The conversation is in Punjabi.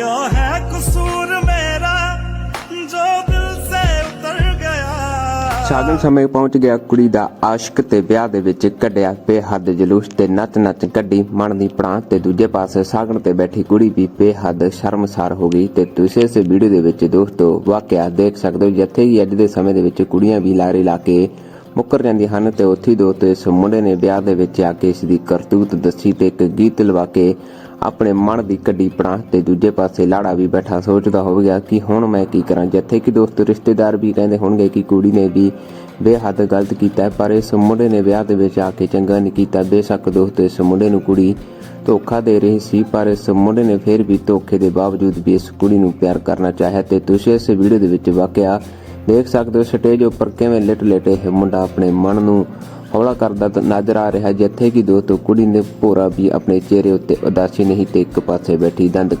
क्या है कसूर मेरा जो दिल से उतर गया ਸ਼ਾਗਨ ਸਮੇਂ ਪਹੁੰਚ ਗਿਆ ਕੁੜੀ ਦਾ ਆਸ਼ਕ ਤੇ ਵਿਆਹ ਦੇ ਵਿੱਚ ਕੱਢਿਆ ਬੇਹੱਦ ਜਲੂਸ ਤੇ ਨੱਚ ਨੱਚ ਕੱਢੀ ਮਨ ਦੀ ਪ੍ਰਾਂਤ ਤੇ ਦੂਜੇ ਪਾਸੇ ਸਾਗਣ ਤੇ ਬੈਠੀ ਕੁੜੀ ਵੀ ਬੇਹੱਦ ਸ਼ਰਮਸਾਰ ਹੋ ਗਈ ਤੇ ਤੁਸੀਂ ਇਸ ਵੀਡੀਓ ਦੇ ਵਿੱਚ ਦੋਸਤੋ ਵਾਕਿਆ ਦੇਖ ਸਕਦੇ ਹੋ ਜਿੱਥੇ ਕਿ ਅੱਜ ਦੇ ਸਮੇਂ ਦੇ ਵਿੱਚ ਕੁੜੀਆਂ ਵੀ ਲਾਰੇ ਲਾ ਕੇ ਮੁੱਕਰ ਜਾਂਦੀਆਂ ਹਨ ਤੇ ਉੱਥੇ ਦੋ ਤੇ ਇਸ ਮੁੰਡੇ ਨੇ ਵਿਆਹ ਦੇ ਵਿੱਚ ਆ ਕੇ ਇਸ ਦੀ ਕਰਤੂਤ ਦੱਸੀ ਤੇ ਇੱਕ ਗੀਤ ਲਵਾ ਕੇ ਆਪਣੇ ਮਨ ਦੀ ਕੱਢੀ ਪ੍ਰਾਂਤ ਤੇ ਦੂਜੇ ਪਾਸੇ ਲਾੜਾ ਵੀ ਬੈਠਾ ਸੋਚਦਾ ਹੋਵੇਗਾ ਕਿ ਹੁਣ ਮੈਂ ਕੀ ਕਰਾਂ? ਜਿੱਥੇ ਕਿ ਦੋਸਤ ਰਿਸ਼ਤੇਦਾਰ ਵੀ ਕਹਿੰਦੇ ਹੋਣਗੇ ਕਿ ਕੁੜੀ ਨੇ ਵੀ ਬੇਹੱਦ ਗਲਤ ਕੀਤਾ ਪਰ ਇਸ ਮੁੰਡੇ ਨੇ ਵਿਆਹ ਦੇ ਵਿੱਚ ਆ ਕੇ ਚੰਗਾ ਨਹੀਂ ਕੀਤਾ। ਬੇਸ਼ੱਕ ਦੋਸਤ ਇਸ ਮੁੰਡੇ ਨੂੰ ਕੁੜੀ ਧੋਖਾ ਦੇ ਰਹੀ ਸੀ, ਪਰ ਇਸ ਮੁੰਡੇ ਨੇ ਫਿਰ ਵੀ ਧੋਖੇ ਦੇ ਬਾਵਜੂਦ ਵੀ ਇਸ ਕੁੜੀ ਨੂੰ ਪਿਆਰ ਕਰਨਾ ਚਾਹਿਆ ਤੇ ਤੁਸੀਂ ਇਸ ਵੀਡੀਓ ਦੇ ਵਿੱਚ ਵਾਕਿਆ ਦੇਖ ਸਕਦੇ ਹੋ ਸਟੇਜ ਉੱਪਰ ਕਿਵੇਂ ਲਿਟ ਲਿਟ ਇਹ ਮੁੰਡਾ ਆਪਣੇ ਮਨ ਨੂੰ ਹੌਲਾ ਕਰਦਾ ਨਜ਼ਰ ਆ ਰਿਹਾ ਜਿੱਥੇ ਕਿ ਦੋਸਤੋ ਕੁੜੀ ਨੇ ਭੋਰਾ ਵੀ ਆਪਣੇ ਚਿਹਰੇ ਉੱਤੇ ਉਦਾਸੀ ਨਹੀਂ ਤੇ ਇੱਕ ਪਾਸੇ ਬੈਠੀ ਦੰਦ